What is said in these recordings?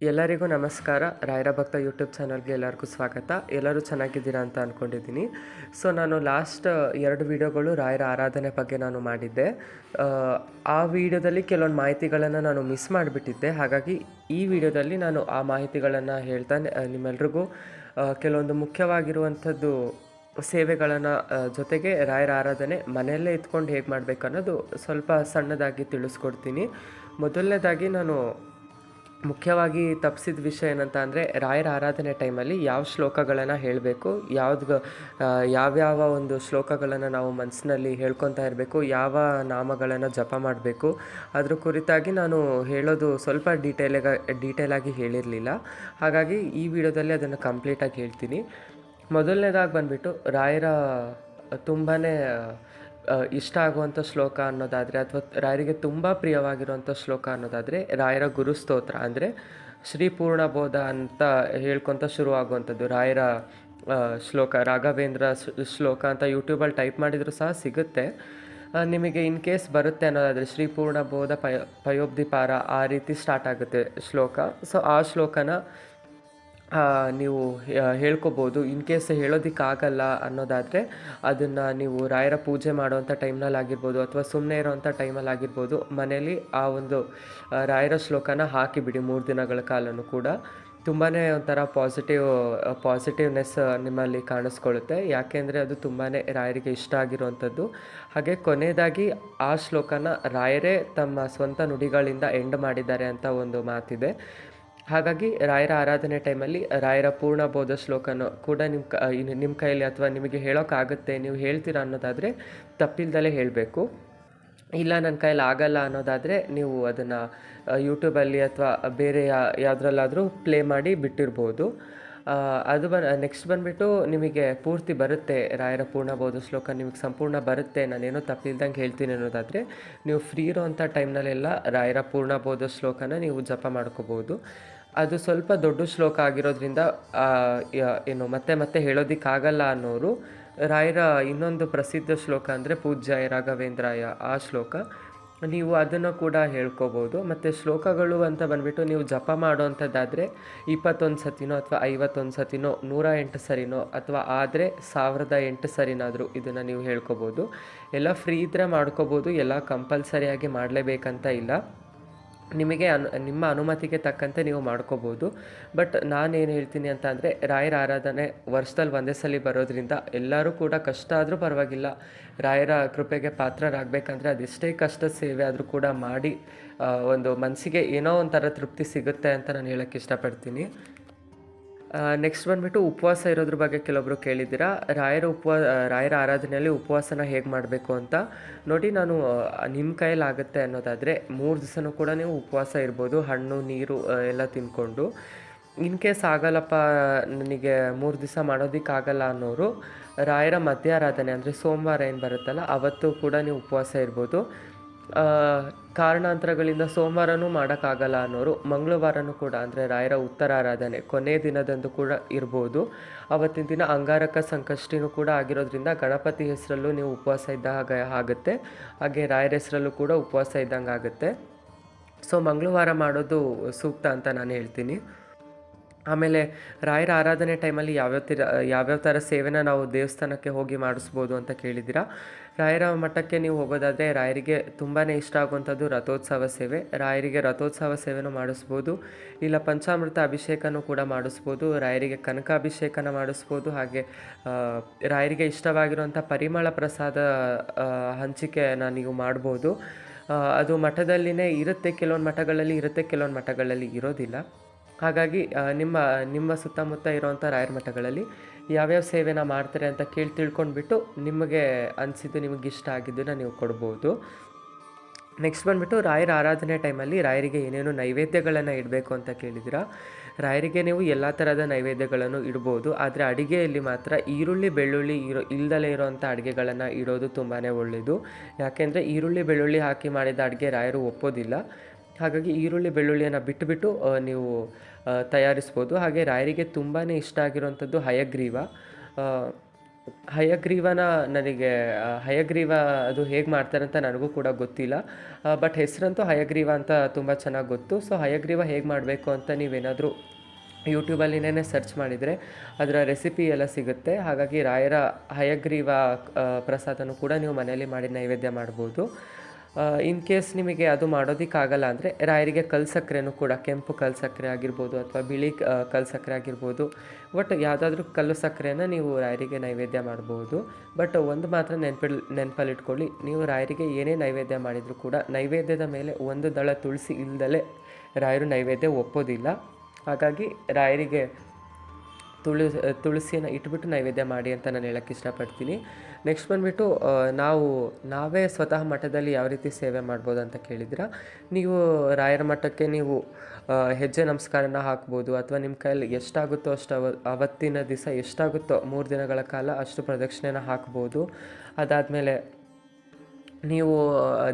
ಎಲ್ಲರಿಗೂ ನಮಸ್ಕಾರ. ರಾಯರ ಭಕ್ತ ಯೂಟ್ಯೂಬ್ ಚಾನಲ್ಗೆ ಎಲ್ಲರಿಗೂ ಸ್ವಾಗತ. ಎಲ್ಲರೂ ಚೆನ್ನಾಗಿದ್ದೀರಾ ಅಂತ ಅಂದ್ಕೊಂಡಿದ್ದೀನಿ ಸೊ ನಾನು ಲಾಸ್ಟ್ ಎರಡು ವಿಡಿಯೋಗಳು ರಾಯರ ಆರಾಧನೆ ಬಗ್ಗೆ ನಾನು ಮಾಡಿದ್ದೆ. ಆ, ವಿಡಿಯೋದಲ್ಲಿ ಕೆಲವೊಂದು ಮಾಹಿತಿಗಳನ್ನು ನಾನು ಮಿಸ್ ಮಾಡಿಬಿಟ್ಟಿದ್ದೆ. ಹಾಗಾಗಿ ಈ ವಿಡಿಯೋದಲ್ಲಿ ನಾನು ಆ ಮಾಹಿತಿಗಳನ್ನು ಹೇಳ್ತಾ ಆ, ನಿಮ್ಮೆಲ್ರಿಗೂ ಕೆಲವೊಂದು ಮುಖ್ಯವಾಗಿರುವಂಥದ್ದು ಸೇವೆಗಳನ್ನು ಜೊತೆಗೆ ರಾಯರ ಆರಾಧನೆ ಮನೆಯಲ್ಲೇ ಇದ್ಕೊಂಡು ಹೇಗೆ ಮಾಡಬೇಕು ಅನ್ನೋದು ಸ್ವಲ್ಪ ಸಣ್ಣದಾಗಿ ತಿಳಿಸ್ಕೊಡ್ತೀನಿ. ಮೊದಲನೇದಾಗಿ ನಾನು ಮುಖ್ಯವಾಗಿ ತಪ್ಪಿಸಿದ ವಿಷಯ ಏನಂತ ಅಂದರೆ ರಾಯರ ಆರಾಧನೆ ಟೈಮಲ್ಲಿ ಯಾವ ಶ್ಲೋಕಗಳನ್ನು ಹೇಳಬೇಕು, ಯಾವ್ದು ಯಾವ್ಯಾವ ಒಂದು ಶ್ಲೋಕಗಳನ್ನು ನಾವು ಮನಸ್ಸಿನಲ್ಲಿ ಹೇಳ್ಕೊತಾ ಇರಬೇಕು, ಯಾವ ನಾಮಗಳನ್ನು ಜಪ ಮಾಡಬೇಕು, ಅದ್ರ ಕುರಿತಾಗಿ ನಾನು ಹೇಳೋದು ಸ್ವಲ್ಪ ಡೀಟೇಲಾಗ ಡೀಟೇಲಾಗಿ ಹೇಳಿರಲಿಲ್ಲ. ಹಾಗಾಗಿ ಈ ವಿಡಿಯೋದಲ್ಲಿ ಅದನ್ನು ಕಂಪ್ಲೀಟಾಗಿ ಹೇಳ್ತೀನಿ. ಮೊದಲನೇದಾಗಿ ಬಂದುಬಿಟ್ಟು ರಾಯರ ತುಂಬಾ ಇಷ್ಟ ಆಗುವಂಥ ಶ್ಲೋಕ ಅನ್ನೋದಾದರೆ ಅಥವಾ ರಾಯರಿಗೆ ತುಂಬ ಪ್ರಿಯವಾಗಿರುವಂಥ ಶ್ಲೋಕ ಅನ್ನೋದಾದರೆ ರಾಯರ ಗುರುಸ್ತೋತ್ರ ಅಂದರೆ ಶ್ರೀ ಪೂರ್ಣಬೋಧ ಅಂತ ಹೇಳ್ಕೊತ ಶುರು ಆಗುವಂಥದ್ದು ರಾಯರ ಶ್ಲೋಕ, ರಾಘವೇಂದ್ರ ಶ್ಲೋಕ ಅಂತ ಯೂಟ್ಯೂಬಲ್ಲಿ ಟೈಪ್ ಮಾಡಿದರೂ ಸಹ ಸಿಗುತ್ತೆ. ನಿಮಗೆ ಇನ್ ಕೇಸ್ ಬರುತ್ತೆ ಅನ್ನೋದಾದರೆ ಶ್ರೀ ಪೂರ್ಣಬೋಧ ಪಯ, ಪಯೋಬ್ಧಿಪಾರ ಆ ರೀತಿ ಸ್ಟಾರ್ಟ್ ಆಗುತ್ತೆ ಶ್ಲೋಕ. ಸೊ, ಆ ಶ್ಲೋಕನ ನೀವು ಹೇಳ್ಕೋಬೋದು. ಇನ್ ಕೇಸ್ ಹೇಳೋದಕ್ಕಾಗಲ್ಲ ಅನ್ನೋದಾದರೆ ಅದನ್ನು ನೀವು ರಾಯರ ಪೂಜೆ ಮಾಡುವಂಥ ಟೈಮ್ನಲ್ಲಿ ಆಗಿರ್ಬೋದು ಅಥವಾ ಸುಮ್ಮನೆ ಇರೋವಂಥ ಟೈಮಲ್ಲಿ ಆಗಿರ್ಬೋದು, ಮನೇಲಿ ಆ ಒಂದು ರಾಯರ ಶ್ಲೋಕನ ಹಾಕಿಬಿಡಿ ಮೂರು ದಿನಗಳ ಕಾಲನೂ ಕೂಡ. ತುಂಬಾ ಒಂಥರ ಪಾಸಿಟಿವ್ ಪಾಸಿಟಿವ್ನೆಸ್ ನಿಮ್ಮಲ್ಲಿ ಕಾಣಿಸ್ಕೊಳ್ಳುತ್ತೆ ಯಾಕೆಂದರೆ ಅದು ತುಂಬಾ ರಾಯರಿಗೆ ಇಷ್ಟ ಆಗಿರುವಂಥದ್ದು ಹಾಗೆ ಕೊನೆಯದಾಗಿ ಆ ಶ್ಲೋಕನ ರಾಯರೇ ತಮ್ಮ ಸ್ವಂತ ನುಡಿಗಳಿಂದ ಎಂಡ್ ಮಾಡಿದ್ದಾರೆ ಅಂತ ಒಂದು ಮಾತಿದೆ. ಹಾಗಾಗಿ ರಾಯರ ಆರಾಧನೆ ಟೈಮಲ್ಲಿ ರಾಯರ ಪೂರ್ಣ ಬೋಧ ಶ್ಲೋಕನ ಕೂಡ ನಿಮ್ಮ ನಿಮ್ಮ ಕೈಯಲ್ಲಿ ಅಥವಾ ನಿಮಗೆ ಹೇಳೋಕ್ಕಾಗುತ್ತೆ, ನೀವು ಹೇಳ್ತೀರಾ ಅನ್ನೋದಾದರೆ ತಪ್ಪಿಲ್ದಲೇ ಹೇಳಬೇಕು. ಇಲ್ಲ ನನ್ನ ಕೈಯಲ್ಲಿ ಆಗಲ್ಲ ಅನ್ನೋದಾದರೆ ನೀವು ಅದನ್ನು ಯೂಟ್ಯೂಬಲ್ಲಿ ಅಥವಾ ಬೇರೆ ಯಾವುದ್ರಲ್ಲಾದರೂ ಪ್ಲೇ ಮಾಡಿ ಬಿಟ್ಟಿರ್ಬೋದು. ಅದು ಬ, ನೆಕ್ಸ್ಟ್ ಬಂದುಬಿಟ್ಟು ನಿಮಗೆ ಪೂರ್ತಿ ಬರುತ್ತೆ, ರಾಯರ ಪೂರ್ಣಬೋಧ ಶ್ಲೋಕ ನಿಮಗೆ ಸಂಪೂರ್ಣ ಬರುತ್ತೆ, ನಾನೇನೋ ತಪ್ಪಿಲ್ದಂಗೆ ಹೇಳ್ತೀನಿ ಅನ್ನೋದಾದರೆ ನೀವು ಫ್ರೀ ಇರೋವಂಥ ಟೈಮ್ನಲ್ಲೆಲ್ಲ ರಾಯರ ಪೂರ್ಣಬೋಧ ಶ್ಲೋಕನ ನೀವು ಜಪ ಮಾಡ್ಕೋಬೋದು. ಅದು ಸ್ವಲ್ಪ ದೊಡ್ಡ ಶ್ಲೋಕ ಆಗಿರೋದ್ರಿಂದ ಏನು, ಮತ್ತೆ ಮತ್ತೆ ಹೇಳೋದಕ್ಕಾಗಲ್ಲ ಅನ್ನೋರು, ರಾಯರ ಇನ್ನೊಂದು ಪ್ರಸಿದ್ಧ ಶ್ಲೋಕ ಅಂದರೆ ಪೂಜ್ಯ ರಾಘವೇಂದ್ರಾಯ, ಆ ಶ್ಲೋಕ. ನೀವು ಅದನ್ನು ಕೂಡ ಹೇಳ್ಕೋಬೋದು. ಮತ್ತು ಶ್ಲೋಕಗಳು ಅಂತ ಬಂದುಬಿಟ್ಟು ನೀವು ಜಪ ಮಾಡೋವಂಥದ್ದಾದರೆ ಇಪ್ಪತ್ತೊಂದು ಸತಿನೋ ಅಥವಾ ಐವತ್ತೊಂದು ಸತಿನೋ, ನೂರ ಎಂಟು ಸರಿನೋ ಅಥವಾ ಆದರೆ ಸಾವಿರದ ಎಂಟು ಸರಿನಾದರೂ ಇದನ್ನು ನೀವು ಹೇಳ್ಕೊಬೋದು. ಎಲ್ಲ ಫ್ರೀ ಇದ್ದರೆ ಮಾಡ್ಕೋಬೋದು, ಎಲ್ಲ ಕಂಪಲ್ಸರಿಯಾಗಿ ಮಾಡಲೇಬೇಕಂತ ಇಲ್ಲ. ನಿಮಗೆ ಅನು, ನಿಮ್ಮ ಅನುಮತಿಗೆ ತಕ್ಕಂತೆ ನೀವು ಮಾಡ್ಕೋಬೋದು. ಬಟ್ ನಾನೇನು ಹೇಳ್ತೀನಿ ಅಂತ ಅಂದರೆ, ರಾಯರ ಆರಾಧನೆ ವರ್ಷದಲ್ಲಿ ಒಂದೇ ಸಲ ಬರೋದ್ರಿಂದ ಎಲ್ಲರೂ ಕೂಡ ಕಷ್ಟ ಆದರೂ ಪರವಾಗಿಲ್ಲ. ರಾಯರ ಕೃಪೆಗೆ ಪಾತ್ರರಾಗಬೇಕಂದ್ರೆ ಅದೆಷ್ಟೇ ಕಷ್ಟದ ಸೇವೆ ಆದರೂ ಕೂಡ ಮಾಡಿ ಒಂದು ಮನಸ್ಸಿಗೆ ಏನೋ ಒಂಥರ ತೃಪ್ತಿ ಸಿಗುತ್ತೆ ಅಂತ ನಾನು ಹೇಳೋಕ್ಕೆ ಇಷ್ಟಪಡ್ತೀನಿ. ನೆಕ್ಸ್ಟ್ ಬಂದುಬಿಟ್ಟು ಉಪವಾಸ ಇರೋದ್ರ ಬಗ್ಗೆ ಕೆಲವೊಬ್ರು ಕೇಳಿದ್ದೀರಾ? ರಾಯರ ಉಪವಾ ರಾಯರ ಆರಾಧನೆಯಲ್ಲಿ ಉಪವಾಸನ ಹೇಗೆ ಮಾಡಬೇಕು ಅಂತ ನೋಡಿ ನಾನು ನಿಮ್ಮ ಕೈಯಲ್ಲಿ ಆಗುತ್ತೆ ಅನ್ನೋದಾದರೆ ಮೂರು ದಿವಸನೂ ಕೂಡ ನೀವು ಉಪವಾಸ ಇರ್ಬೋದು, ಹಣ್ಣು, ನೀರು ಎಲ್ಲ ತಿಂದ್ಕೊಂಡು ಇನ್ ಕೇಸ್ ಆಗಲ್ಲಪ್ಪ, ನನಗೆ ಮೂರು ದಿವಸ ಮಾಡೋದಕ್ಕಾಗಲ್ಲ ಅನ್ನೋರು, ರಾಯರ ಮಧ್ಯಾರಾಧನೆ ಅಂದರೆ ಸೋಮವಾರ ಏನು ಬರುತ್ತಲ್ಲ, ಅವತ್ತು ಕೂಡ ನೀವು ಉಪವಾಸ ಇರ್ಬೋದು. ಕಾರಣಾಂತರಗಳಿಂದ ಸೋಮವಾರನೂ ಮಾಡೋಕ್ಕಾಗಲ್ಲ ಅನ್ನೋರು ಮಂಗಳವಾರನೂ ಕೂಡ, ಅಂದರೆ ರಾಯರ ಉತ್ತರಾರಾಧನೆ ಕೊನೆಯ ದಿನದಂದು ಕೂಡ ಇರ್ಬೋದು. ಅವತ್ತಿನ ದಿನ ಅಂಗಾರಕ ಸಂಕಷ್ಟಿನೂ ಕೂಡ ಆಗಿರೋದ್ರಿಂದ ಗಣಪತಿ ಹೆಸರಲ್ಲೂ ನೀವು ಉಪವಾಸ ಇದ್ದ ಹಾಗೆ ಆಗುತ್ತೆ. ಹಾಗೆ ರಾಯರ ಹೆಸರಲ್ಲೂ ಕೂಡ ಉಪವಾಸ ಇದ್ದಂಗೆ ಆಗುತ್ತೆ. ಸೊ, ಮಂಗಳವಾರ ಮಾಡೋದು ಸೂಕ್ತ ಅಂತ ನಾನು ಹೇಳ್ತೀನಿ. ಆಮೇಲೆ ರಾಯರ ಆರಾಧನೆ ಟೈಮಲ್ಲಿ ಯಾವ್ಯಾವ ಥರ ಯಾವ್ಯಾವ ಥರ ಸೇವೆನ ನಾವು ದೇವಸ್ಥಾನಕ್ಕೆ ಹೋಗಿ ಮಾಡಿಸ್ಬೋದು ಅಂತ ಕೇಳಿದ್ದೀರಾ? ರಾಯರ ಮಠಕ್ಕೆ ನೀವು ಹೋಗೋದಾದರೆ ರಾಯರಿಗೆ ತುಂಬಾ ಇಷ್ಟ ಆಗುವಂಥದ್ದು ರಥೋತ್ಸವ ಸೇವೆ. ರಾಯರಿಗೆ ರಥೋತ್ಸವ ಸೇವೆನೂ ಮಾಡಿಸ್ಬೋದು. ಇಲ್ಲ ಪಂಚಾಮೃತ ಅಭಿಷೇಕನೂ ಕೂಡ ಮಾಡಿಸ್ಬೋದು. ರಾಯರಿಗೆ ಕನಕಾಭಿಷೇಕನ ಮಾಡಿಸ್ಬೋದು. ಹಾಗೆ ರಾಯರಿಗೆ ಇಷ್ಟವಾಗಿರುವಂಥ ಪರಿಮಳ ಪ್ರಸಾದ ಹಂಚಿಕೆಯನ್ನು ನೀವು ಮಾಡ್ಬೋದು. ಅದು ಮಠದಲ್ಲಿನೇ ಇರುತ್ತೆ. ಕೆಲವೊಂದು ಮಠಗಳಲ್ಲಿ ಇರುತ್ತೆ, ಕೆಲವೊಂದು ಮಠಗಳಲ್ಲಿ ಇರೋದಿಲ್ಲ. ಹಾಗಾಗಿ ನಿಮ್ಮ ನಿಮ್ಮ ಸುತ್ತಮುತ್ತ ಇರುವಂಥ ರಾಯರ ಮಠಗಳಲ್ಲಿ ಯಾವ್ಯಾವ ಸೇವೆನ ಮಾಡ್ತಾರೆ ಅಂತ ಕೇಳಿ ತಿಳ್ಕೊಂಡ್ಬಿಟ್ಟು ನಿಮಗೆ ಅನಿಸಿದ್ದು, ನಿಮಗೆ ಇಷ್ಟ ಆಗಿದ್ದನ್ನು ನೀವು ಕೊಡ್ಬೋದು. ನೆಕ್ಸ್ಟ್ ಬಂದುಬಿಟ್ಟು ರಾಯರ ಆರಾಧನೆ ಟೈಮಲ್ಲಿ ರಾಯರಿಗೆ ಏನೇನು ನೈವೇದ್ಯಗಳನ್ನು ಇಡಬೇಕು ಅಂತ ಕೇಳಿದಿರ ರಾಯರಿಗೆ ನೀವು ಎಲ್ಲ ಥರದ ನೈವೇದ್ಯಗಳನ್ನು ಇಡ್ಬೋದು, ಆದರೆ ಅಡುಗೆಯಲ್ಲಿ ಮಾತ್ರ ಈರುಳ್ಳಿ, ಬೆಳ್ಳುಳ್ಳಿ ಇರೋ, ಇಲ್ದಲೇ ಇರೋವಂಥ ಅಡುಗೆಗಳನ್ನು ಇಡೋದು ತುಂಬಾ ಒಳ್ಳೆಯದು ಯಾಕೆಂದರೆ ಈರುಳ್ಳಿ, ಬೆಳ್ಳುಳ್ಳಿ ಹಾಕಿ ಮಾಡಿದ ಅಡುಗೆ ರಾಯರು ಒಪ್ಪೋದಿಲ್ಲ. ಹಾಗಾಗಿ ಈರುಳ್ಳಿ, ಬೆಳ್ಳುಳ್ಳಿಯನ್ನು ಬಿಟ್ಟುಬಿಟ್ಟು ನೀವು ತಯಾರಿಸ್ಬೋದು. ಹಾಗೆ ರಾಯರಿಗೆ ತುಂಬಾ ಇಷ್ಟ ಆಗಿರುವಂಥದ್ದು ಹಯಗ್ರೀವ. ಹಯಗ್ರೀವನ ನನಗೆ ಹಯಗ್ರೀವ ಅದು ಹೇಗೆ ಮಾಡ್ತಾರೆ ಅಂತ ನನಗೂ ಕೂಡ ಗೊತ್ತಿಲ್ಲ. ಬಟ್ ಹೆಸರಂತೂ ಹಯಗ್ರೀವ ಅಂತ ತುಂಬ ಚೆನ್ನಾಗಿ ಗೊತ್ತು. ಸೊ ಹಯಗ್ರೀವ ಹೇಗೆ ಮಾಡಬೇಕು ಅಂತ ನೀವೇನಾದರೂ ಯೂಟ್ಯೂಬಲ್ಲಿನೇ ಸರ್ಚ್ ಮಾಡಿದರೆ ಅದರ ರೆಸಿಪಿ ಎಲ್ಲ ಸಿಗುತ್ತೆ. ಹಾಗಾಗಿ ರಾಯರ ಹಯಗ್ರೀವ ಪ್ರಸಾದನೂ ಕೂಡ ನೀವು ಮನೆಯಲ್ಲಿ ಮಾಡಿ ನೈವೇದ್ಯ ಮಾಡ್ಬೋದು. ಇನ್ ಕೇಸ್ ನಿಮಗೆ ಅದು ಮಾಡೋದಕ್ಕಾಗಲ್ಲ ಅಂದರೆ ರಾಯರಿಗೆ ಕಲ್ಲು ಸಕ್ಕರೆನೂ ಕೂಡ, ಕೆಂಪು ಕಲ್ಸಕ್ಕರೆ ಆಗಿರ್ಬೋದು ಅಥವಾ ಬಿಳಿ ಕಲ್ಸಕ್ಕರೆ ಸಕ್ಕರೆ ಆಗಿರ್ಬೋದು. ಬಟ್ ಯಾವುದಾದ್ರೂ ಕಲ್ಲು ಸಕ್ಕರೆನ ನೀವು ರಾಯರಿಗೆ ನೈವೇದ್ಯ ಮಾಡ್ಬೋದು. ಬಟ್ ಒಂದು ಮಾತ್ರ ನೆನಪಿಡ್, ನೆನಪಲ್ಲಿಟ್ಕೊಳ್ಳಿ, ನೀವು ರಾಯರಿಗೆ ಏನೇ ನೈವೇದ್ಯ ಮಾಡಿದರೂ ಕೂಡ ನೈವೇದ್ಯದ ಮೇಲೆ ಒಂದು ದಳ ತುಳಸಿ ಇಲ್ದಲೇ ರಾಯರು ನೈವೇದ್ಯ ಒಪ್ಪೋದಿಲ್ಲ. ಹಾಗಾಗಿ ರಾಯರಿಗೆ ತುಳಸಿ ತುಳಸಿಯನ್ನು ಇಟ್ಬಿಟ್ಟು ನೈವೇದ್ಯ ಮಾಡಿ ಅಂತ ನಾನು ಹೇಳೋಕ್ಕೆ ಇಷ್ಟಪಡ್ತೀನಿ. ನೆಕ್ಸ್ಟ್ ಬಂದುಬಿಟ್ಟು ನಾವು, ನಾವೇ ಸ್ವತಃ ಮಠದಲ್ಲಿ ಯಾವ ರೀತಿ ಸೇವೆ ಮಾಡ್ಬೋದು ಅಂತ ಕೇಳಿದ್ರೆ ನೀವು ರಾಯರ ಮಠಕ್ಕೆ ನೀವು ಹೆಜ್ಜೆ ನಮಸ್ಕಾರನ ಹಾಕ್ಬೋದು, ಅಥವಾ ನಿಮ್ಮ ಕೈಯಲ್ಲಿ ಎಷ್ಟಾಗುತ್ತೋ ಅಷ್ಟು ಅವ, ಅವತ್ತಿನ ದಿವಸ ಎಷ್ಟಾಗುತ್ತೋ, ಮೂರು ದಿನಗಳ ಕಾಲ ಅಷ್ಟು ಪ್ರದಕ್ಷಿಣೆನ ಹಾಕ್ಬೋದು. ಅದಾದಮೇಲೆ, ನೀವು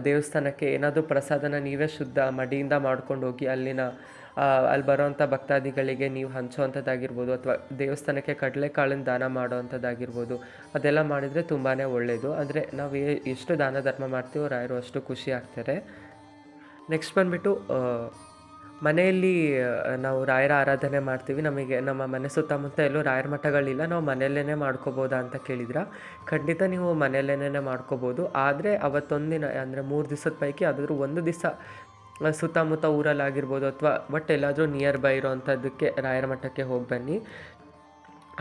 ದೇವಸ್ಥಾನಕ್ಕೆ ಏನಾದರೂ ಪ್ರಸಾದನ ನೀವೇ ಶುದ್ಧ ಮಡಿಯಿಂದ ಮಾಡ್ಕೊಂಡು ಹೋಗಿ ಅಲ್ಲಿನ ಅಲ್ಲಿ ಬರೋವಂಥ ಭಕ್ತಾದಿಗಳಿಗೆ ನೀವು ಹಂಚುವಂಥದ್ದಾಗಿರ್ಬೋದು ಅಥವಾ ದೇವಸ್ಥಾನಕ್ಕೆ ಕಡಲೆಕಾಳನ್ನ ದಾನ ಮಾಡೋವಂಥದ್ದಾಗಿರ್ಬೋದು, ಅದೆಲ್ಲ ಮಾಡಿದರೆ ತುಂಬಾ ಒಳ್ಳೆಯದು ಅಂದರೆ ನಾವು ಎಷ್ಟು ದಾನ ಧರ್ಮ ಮಾಡ್ತೀವೋ ರಾಯರು ಅಷ್ಟು ಖುಷಿ ಆಗ್ತಾರೆ. ನೆಕ್ಸ್ಟ್ ಬಂದುಬಿಟ್ಟು ಮನೆಯಲ್ಲಿ ನಾವು ರಾಯರ ಆರಾಧನೆ ಮಾಡ್ತೀವಿ. ನಮಗೆ, ನಮ್ಮ ಮನೆ ಸುತ್ತಮುತ್ತ ಎಲ್ಲೂ ರಾಯರ ಮಠಗಳಿಲ್ಲ. ನಾವು ಮನೆಯಲ್ಲೇ ಮಾಡ್ಕೋಬೋದಾ ಅಂತ ಕೇಳಿದ್ರೆ. ಖಂಡಿತ ನೀವು ಮನೆಯಲ್ಲೇ ಮಾಡ್ಕೋಬೋದು. ಆದರೆ ಅವತ್ತೊಂದಿನ, ಅಂದರೆ ಮೂರು ದಿವಸದ ಪೈಕಿ ಯಾವುದಾದ್ರೂ ಒಂದು ದಿವಸ ಸುತ್ತಮುತ್ತ ಊರಲ್ಲಾಗಿರ್ಬೋದು ಅಥವಾ ಬಟ್ ಎಲ್ಲಾದರೂ ನಿಯರ್ ಬೈ ಇರೋವಂಥದ್ದಕ್ಕೆ ರಾಯರ ಮಠಕ್ಕೆ ಹೋಗಿ ಬನ್ನಿ.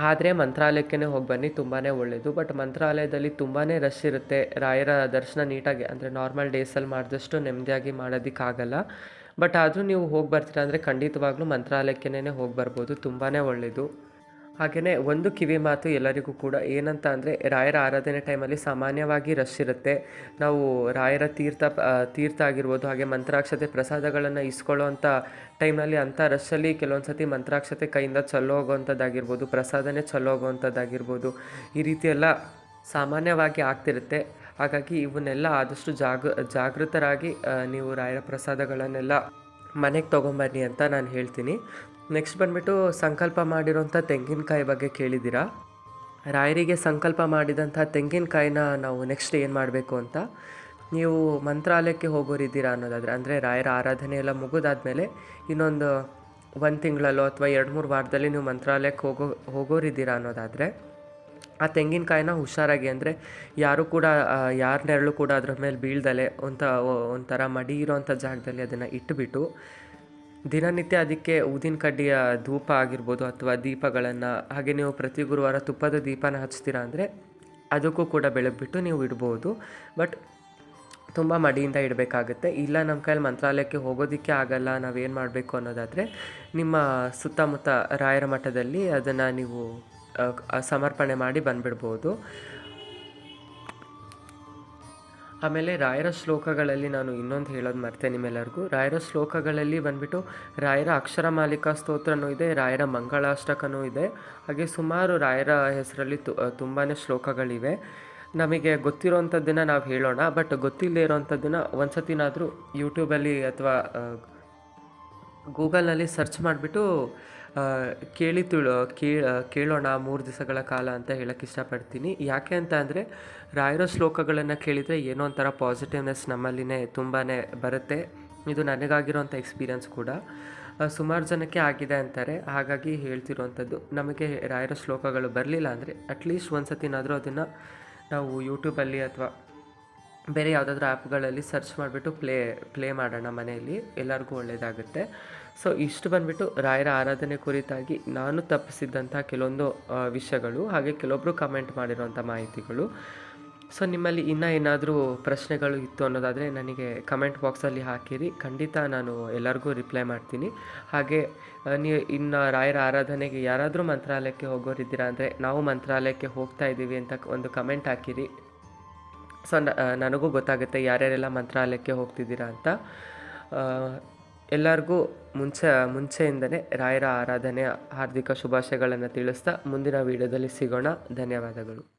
ಆದರೆ ಮಂತ್ರಾಲಯಕ್ಕೇ ಹೋಗಿ ಬನ್ನಿ ತುಂಬಾ ಒಳ್ಳೆಯದು ಬಟ್ ಮಂತ್ರಾಲಯದಲ್ಲಿ ತುಂಬಾ ರಶ್ ಇರುತ್ತೆ ರಾಯರ ದರ್ಶನ ನೀಟಾಗಿ. ಅಂದರೆ ನಾರ್ಮಲ್ ಡೇಸಲ್ಲಿ ಮಾಡಿದಷ್ಟು ನೆಮ್ಮದಿಯಾಗಿ ಮಾಡೋದಕ್ಕಾಗಲ್ಲ. ಬಟ್ ಆದರೂ ನೀವು ಹೋಗಿ ಬರ್ತೀರ ಅಂದರೆ ಖಂಡಿತವಾಗ್ಲೂ ಮಂತ್ರಾಲಯಕ್ಕೇ ಹೋಗಿ ಬರ್ಬೋದು. ತುಂಬಾ ಒಳ್ಳೆಯದು ಹಾಗೆಯೇ ಒಂದು ಕಿವಿ ಮಾತು ಎಲ್ಲರಿಗೂ ಕೂಡ ಏನಂತ ಅಂದರೆ ರಾಯರ ಆರಾಧನೆ ಟೈಮಲ್ಲಿ ಸಾಮಾನ್ಯವಾಗಿ ರಶ್ ಇರುತ್ತೆ. ನಾವು ರಾಯರ ತೀರ್ಥ ತೀರ್ಥ ಆಗಿರ್ಬೋದು, ಹಾಗೆ ಮಂತ್ರಾಕ್ಷತೆ ಪ್ರಸಾದಗಳನ್ನು ಇಸ್ಕೊಳ್ಳೋ ಅಂಥ ಟೈಮ್ನಲ್ಲಿ ಅಂಥ ರಶಲ್ಲಿ ಕೆಲವೊಂದು ಸತಿ ಮಂತ್ರಾಕ್ಷತೆ ಕೈಯಿಂದ ಚಲ್ಲೋ ಹೋಗೋವಂಥದ್ದಾಗಿರ್ಬೋದು ಪ್ರಸಾದನೇ ಚಲ್ಲೋ ಹೋಗೋವಂಥದ್ದಾಗಿರ್ಬೋದು ಈ ರೀತಿ ಎಲ್ಲ ಸಾಮಾನ್ಯವಾಗಿ ಆಗ್ತಿರುತ್ತೆ. ಹಾಗಾಗಿ ಇವನ್ನೆಲ್ಲ ಆದಷ್ಟು ಜಾಗ, ಜಾಗೃತರಾಗಿ ನೀವು ರಾಯರ ಪ್ರಸಾದಗಳನ್ನೆಲ್ಲ ಮನೆಗೆ ತೊಗೊಂಬನ್ನಿ ಅಂತ ನಾನು ಹೇಳ್ತೀನಿ. ನೆಕ್ಸ್ಟ್ ಬಂದುಬಿಟ್ಟು ಸಂಕಲ್ಪ ಮಾಡಿರೋಂಥ ತೆಂಗಿನಕಾಯಿ ಬಗ್ಗೆ ಕೇಳಿದ್ದೀರಾ? ರಾಯರಿಗೆ ಸಂಕಲ್ಪ ಮಾಡಿದಂಥ ತೆಂಗಿನಕಾಯಿನ ನಾವು ನೆಕ್ಸ್ಟ್ ಏನು ಮಾಡಬೇಕು ಅಂತ? ನೀವು ಮಂತ್ರಾಲಯಕ್ಕೆ ಹೋಗೋರಿದ್ದೀರಾ ಅನ್ನೋದಾದರೆ, ಅಂದರೆ ರಾಯರ ಆರಾಧನೆ ಎಲ್ಲ ಮುಗಿದಾದ್ಮೇಲೆ ಇನ್ನೊಂದು ಒಂದು ತಿಂಗಳಲ್ಲೋ ಅಥವಾ ಎರಡು ಮೂರು ವಾರದಲ್ಲಿ ನೀವು ಮಂತ್ರಾಲಯಕ್ಕೆ ಹೋಗೋ, ಹೋಗೋರಿದ್ದೀರಾ ಅನ್ನೋದಾದರೆ ಆ ತೆಂಗಿನಕಾಯಿನ ಹುಷಾರಾಗಿ ಅಂದರೆ ಯಾರು ಕೂಡ ಯಾರ ನೆರಳು ಕೂಡ ಅದ್ರ ಮೇಲೆ ಬೀಳ್ದಲೆ ಒಂಥ ಒಂಥರ ಮಡಿ ಇರೋವಂಥ ಜಾಗದಲ್ಲಿ ಅದನ್ನು ಇಟ್ಬಿಟ್ಟು ದಿನನಿತ್ಯ ಅದಕ್ಕೆ ಊದಿನ ಕಡ್ಡಿಯ ಧೂಪ ಆಗಿರ್ಬೋದು ಅಥವಾ ದೀಪಗಳನ್ನು, ಹಾಗೆ ನೀವು ಪ್ರತಿ ಗುರುವಾರ ತುಪ್ಪದ ದೀಪನ ಹಚ್ತೀರಾ ಅಂದರೆ ಅದಕ್ಕೂ ಕೂಡ ಬೆಳಗ್ಬಿಟ್ಟು ನೀವು ಇಡ್ಬೋದು. ಬಟ್ ತುಂಬ ಮಡಿಯಿಂದ ಇಡಬೇಕಾಗುತ್ತೆ. ಇಲ್ಲ ನಮ್ಮ ಕೈಯಲ್ಲಿ ಮಂತ್ರಾಲಯಕ್ಕೆ ಹೋಗೋದಕ್ಕೆ ಆಗಲ್ಲ, ನಾವೇನು ಮಾಡಬೇಕು ಅನ್ನೋದಾದರೆ ನಿಮ್ಮ ಸುತ್ತಮುತ್ತ ರಾಯರ ಮಠದಲ್ಲಿ ಅದನ್ನು ನೀವು ಸಮರ್ಪಣೆ ಮಾಡಿ ಬಂದ್ಬಿಡ್ಬೋದು. ಆಮೇಲೆ ರಾಯರ ಶ್ಲೋಕಗಳಲ್ಲಿ ನಾನು ಇನ್ನೊಂದು ಹೇಳೋದು ಮರ್ತೆ ನಿಮ್ಮೆಲ್ಲರಿಗೂ. ರಾಯರ ಶ್ಲೋಕಗಳಲ್ಲಿ ಬಂದ್ಬಿಟ್ಟು ರಾಯರ ಅಕ್ಷರ ಮಾಲಿಕಾ ಸ್ತೋತ್ರನೂ ಇದೆ, ರಾಯರ ಮಂಗಳಾಷ್ಟಕನೂ ಇದೆ. ಹಾಗೆ ಸುಮಾರು ರಾಯರ ಹೆಸರಲ್ಲಿ ತು ತುಂಬಾ ಶ್ಲೋಕಗಳಿವೆ. ನಮಗೆ ಗೊತ್ತಿರೋವಂಥದ್ದನ್ನು ನಾವು ಹೇಳೋಣ, ಬಟ್ ಗೊತ್ತಿಲ್ಲದೆ ಇರೋವಂಥದ್ದನ್ನು ಒಂದ್ಸತಿನಾದರೂ ಯೂಟ್ಯೂಬಲ್ಲಿ ಅಥವಾ ಗೂಗಲ್ನಲ್ಲಿ ಸರ್ಚ್ ಮಾಡಿಬಿಟ್ಟು ಕೇಳಿ ತಿಳು ಕೇಳ ಕೇಳೋಣ ಮೂರು ದಿವಸಗಳ ಕಾಲ ಅಂತ ಹೇಳಕ್ಕೆ ಇಷ್ಟಪಡ್ತೀನಿ. ಯಾಕೆ ಅಂತ ಅಂದರೆ, ರಾಯರೋ ಶ್ಲೋಕಗಳನ್ನು ಕೇಳಿದರೆ ಏನೋ ಒಂಥರ ಪಾಸಿಟಿವ್ನೆಸ್ ನಮ್ಮಲ್ಲಿನೇ ತುಂಬಾ ಬರುತ್ತೆ. ಇದು ನನಗಾಗಿರೋಂಥ ಎಕ್ಸ್ಪೀರಿಯನ್ಸ್ ಕೂಡ. ಸುಮಾರು ಜನಕ್ಕೆ ಆಗಿದೆ ಅಂತಾರೆ. ಹಾಗಾಗಿ ಹೇಳ್ತಿರೋವಂಥದ್ದು ನಮಗೆ ರಾಯರ ಶ್ಲೋಕಗಳು ಬರಲಿಲ್ಲ ಅಂದರೆ ಅಟ್ಲೀಸ್ಟ್ ಒಂದು ಸತಿನಾದರೂ ಅದನ್ನು ನಾವು ಯೂಟ್ಯೂಬಲ್ಲಿ ಅಥವಾ ಬೇರೆ ಯಾವುದಾದ್ರೂ ಆ್ಯಪ್ಗಳಲ್ಲಿ ಸರ್ಚ್ ಮಾಡಿಬಿಟ್ಟು ಪ್ಲೇ ಪ್ಲೇ ಮಾಡೋಣ ಮನೆಯಲ್ಲಿ. ಎಲ್ಲರಿಗೂ ಒಳ್ಳೆಯದಾಗುತ್ತೆ ಸೊ ಇಷ್ಟು ಬಂದುಬಿಟ್ಟು ರಾಯರ ಆರಾಧನೆ ಕುರಿತಾಗಿ ನಾನು ತಪ್ಪಿಸಿದ್ದಂಥ ಕೆಲವೊಂದು ವಿಷಯಗಳು, ಹಾಗೆ ಕೆಲವೊಬ್ಬರು ಕಮೆಂಟ್ ಮಾಡಿರೋಂಥ ಮಾಹಿತಿಗಳು. ಸೊ ನಿಮ್ಮಲ್ಲಿ ಇನ್ನೂ ಏನಾದರೂ ಪ್ರಶ್ನೆಗಳು ಇತ್ತು ಅನ್ನೋದಾದರೆ ನನಗೆ ಕಮೆಂಟ್ ಬಾಕ್ಸಲ್ಲಿ ಹಾಕಿರಿ. ಖಂಡಿತ ನಾನು ಎಲ್ಲರಿಗೂ ರಿಪ್ಲೈ ಮಾಡ್ತೀನಿ. ಹಾಗೆ ನೀವು ಇನ್ನು ರಾಯರ ಆರಾಧನೆಗೆ ಯಾರಾದರೂ ಮಂತ್ರಾಲಯಕ್ಕೆ ಹೋಗೋರಿದ್ದೀರಾ ಅಂದರೆ ನಾವು ಮಂತ್ರಾಲಯಕ್ಕೆ ಹೋಗ್ತಾ ಇದ್ದೀವಿ ಅಂತ ಒಂದು ಕಮೆಂಟ್ ಹಾಕಿರಿ. ಸೊ ನನಗೂ ಗೊತ್ತಾಗುತ್ತೆ ಯಾರ್ಯಾರೆಲ್ಲ ಮಂತ್ರಾಲಯಕ್ಕೆ ಹೋಗ್ತಿದ್ದೀರಾ ಅಂತ. ಎಲ್ಲರಿಗೂ ಮುಂಚೆ ಮುಂಚೆಯಿಂದನೇ ರಾಯರ ಆರಾಧನೆಯ ಹಾರ್ದಿಕ ಶುಭಾಶಯಗಳನ್ನು ತಿಳಿಸ್ತಾ ಮುಂದಿನ ವೀಡಿಯೋದಲ್ಲಿ ಸಿಗೋಣ. ಧನ್ಯವಾದಗಳು.